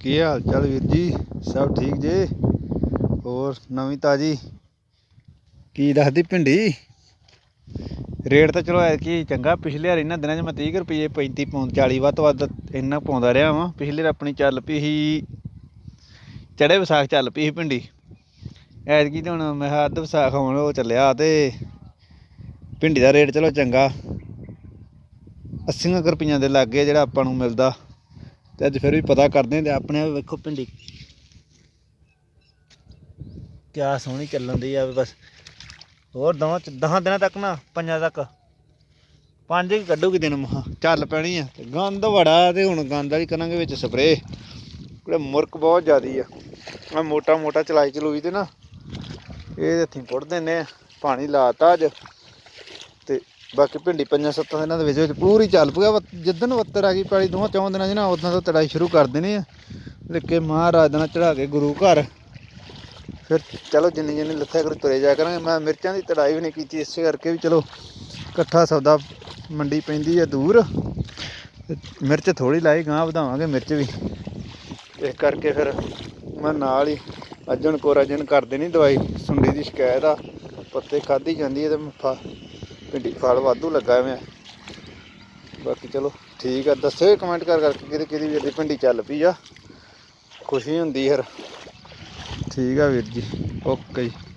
ਕੀ ਹਾਲ ਚਾਲ ਵੀਰ ਜੀ? ਸਭ ਠੀਕ ਜੇ? ਹੋਰ ਨਵੀਂ ਤਾਜੀ? ਕੀ ਦੱਸਦੀ ਭਿੰਡੀ? ਰੇਟ ਤਾਂ ਚਲੋ ਐਤਕੀ ਚੰਗਾ, ਪਿਛਲੇ ਵਾਰ ਇਹਨਾਂ ਦਿਨਾਂ 'ਚ ਮੈਂ 30 ਕੁ ਰੁਪਏ 35 ਪੌਂਦ 40 ਵੱਧ ਤੋਂ ਵੱਧ ਇੰਨਾ ਪਾਉਂਦਾ ਰਿਹਾ ਵਾਂ। ਪਿਛਲੇ ਵਾਰ ਆਪਣੀ ਚੱਲ ਪਈ ਸੀ ਚੜੇ ਵਿਸਾਖ ਚੱਲ ਪਈ ਸੀ ਭਿੰਡੀ। ਐਤਕੀ ਤਾਂ ਹੁਣ ਮੈਂ ਕਿਹਾ ਅੱਧ ਵਿਸਾਖ ਹੁਣ, ਉਹ ਚੱਲਿਆ ਤੇ ਭਿੰਡੀ ਦਾ ਰੇਟ ਚਲੋ ਚੰਗਾ। 80 ਕੁ ਰੁਪਈਆਂ ਦੇ ਲਾਗੇ ਜਿਹੜਾ ਆਪਾਂ ਨੂੰ ਮਿਲਦਾ। ਤੇ ਅੱਜ ਫਿਰ ਵੀ ਪਤਾ ਕਰਦੇ ਹਾਂ ਤੇ ਆਪਣੇ ਆਪ ਵੇਖੋ ਭਿੰਡੀ। ਕਿਆ ਸੋਹਣੀ ਚੱਲਣ ਦੀ ਆ ਵੀ ਬਸ। ਹੋਰ ਦਵਾਂ ਦਹਾਂ ਦਿਨਾਂ ਤੱਕ ਨਾ, ਪੰਜਾਂ ਤੱਕ। ਪੰਜ ਹੀ ਕੱਢੂਗੀ ਦਿਨ ਮਹਾ, ਚੱਲ ਪੈਣੀ ਆ। ਤੇ ਗੰਦ ਬੜਾ ਤੇ ਹੁਣ ਗੰਦ ਵਾਲੀ ਕਰਾਂਗੇ ਵਿੱਚ ਸਪਰੇ ਕੋਲੇ ਮੁਰਕ ਬਹੁਤ ਜ਼ਿਆਦੀ ਆ। ਆ ਮੋਟਾ ਮੋਟਾ ਚਲਾਈ ਚਲੂਈ ਤੇ ਨਾ ਇਹ ਹੱਥੀਂ ਪੁੱਟ ਦਿੰਨੇ ਆ। ਪਾਣੀ ਲਾਤਾ ਅੱਜ। ਬਾਕੀ ਭਿੰਡੀ ਪੰਜਾਂ ਸੱਤਾਂ ਦਿਨਾਂ ਦੇ ਵਿੱਚ ਵਿੱਚ ਪੂਰੀ ਚੱਲ ਪੂਗਾ ਜਿੱਦਣ ਵੱਤਰ ਆ ਗਈ ਪਾਲੀ ਦੋਵਾਂ ਚੌਂ ਦਿਨਾਂ 'ਚ ਨਾ, ਉਦੋਂ ਤੋਂ ਤੜਾਈ ਸ਼ੁਰੂ ਕਰ ਦੇਣੀ ਆ। ਲਿਕੇ ਮਹਾਰਾਜ ਦਾ ਨਾਲ ਚੜਾ ਕੇ ਗੁਰੂ ਘਰ। ਫਿਰ ਚਲੋ ਜਿੰਨੀ ਜਿੰਨੀ ਲੱਥਿਆ ਕਰੀ ਤੁਰੇ ਜਾ ਕਰਾਂਗੇ। ਮੈਂ ਮਿਰਚਾਂ ਦੀ ਤੜਾਈ ਵੀ ਨਹੀਂ ਕੀਤੀ, ਇਸੇ ਕਰਕੇ ਵੀ ਚਲੋ ਇਕੱਠਾ ਸੌਦਾ ਮੰਡੀ ਪੈਂਦੀ ਆ ਦੂਰ। ਮਿਰਚ ਥੋੜੀ ਲਾਈ ਗਾਂ ਵਧਾਵਾਂਗੇ ਮਿਰਚ ਵੀ। ਇਸ ਕਰਕੇ ਫਿਰ ਮੈਂ ਨਾਲ ਹੀ ਅਜਣ ਕੋਰਾਜਨ ਕਰਦੇ ਨਹੀਂ ਦਵਾਈ। ਸੁੰਡੀ ਦੀ ਸ਼ਿਕਾਇਤ ਆ, ਪੱਤੇ ਖਾਧੀ ਜਾਂਦੀ ਹੈ ਤੇ ਫ- ਭਿੰਡੀ ਫਲ ਵਾਧੂ ਲੱਗਾ ਐਵੇਂ। ਬਾਕੀ ਚਲੋ ਠੀਕ ਆ, ਦੱਸਿਓ ਕਮੈਂਟ ਕਰ ਕਰਕੇ ਕਿਹਦੀ ਕਿਹਦੀ ਵੀਰ ਦੀ ਭਿੰਡੀ ਚੱਲ ਪਈ ਆ। ਖੁਸ਼ੀ ਹੁੰਦੀ ਫਿਰ। ਠੀਕ ਆ ਵੀਰ ਜੀ, ਓਕੇ ਜੀ।